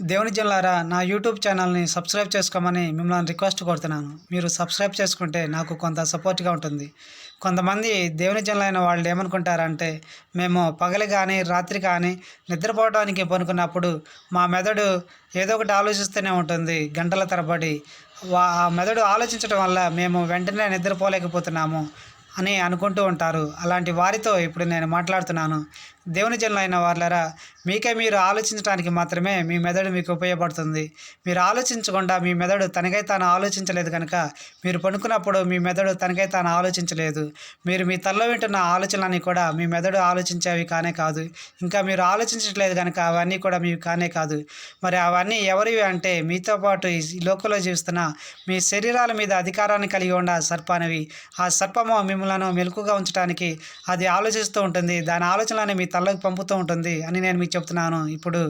దేవుని జనులారా నా యూట్యూబ్ ఛానల్ని సబ్స్క్రైబ్ చేసుకోమని మిమ్మల్ని రిక్వెస్ట్ కోరుతున్నాను. మీరు సబ్స్క్రైబ్ చేసుకుంటే నాకు కొంత సపోర్ట్గా ఉంటుంది. కొంతమంది దేవుని జనులైన వాళ్ళు ఏమనుకుంటారంటే మేము పగలు కానీ రాత్రి కానీ నిద్రపోవడానికి పనుకున్నప్పుడు మా మెదడు ఏదో ఒకటి ఆలోచిస్తూనే ఉంటుంది గంటల తరబడి. వా ఆ మెదడు ఆలోచించడం వల్ల మేము వెంటనే నిద్రపోలేకపోతున్నాము అని అనుకుంటూ ఉంటారు. అలాంటి వారితో ఇప్పుడు నేను మాట్లాడుతున్నాను. దేవుని జనులైన వాళ్ళరా మీకే మీరు ఆలోచించడానికి మాత్రమే మీ మెదడు మీకు ఉపయోగపడుతుంది. మీరు ఆలోచించకుండా మీ మెదడు తనకై తాను ఆలోచించలేదు కనుక మీరు పనుకున్నప్పుడు మీ మెదడు తనకై తాను ఆలోచించలేదు. మీరు మీ తల్లో వింటున్న ఆలోచనలన్నీ కూడా మీ మెదడు ఆలోచించేవి కానే కాదు. ఇంకా మీరు ఆలోచించట్లేదు కనుక అవన్నీ కూడా మీవి కానే కాదు. మరి అవన్నీ ఎవరివి అంటే మీతో పాటు ఈ లోకంలో జీవిస్తున్న మీ శరీరాల మీద అధికారాన్ని కలిగి ఉన్న సర్పానివి. ఆ సర్పము మిమ్మలను మెలకుగా ఉంచడానికి అది ఆలోచిస్తూ ఉంటుంది. దాని ఆలోచనలని మీ తలలోకి పంపుతూ ఉంటుంది అని నేను మీకు చెప్తున్నాను. ఇప్పుడు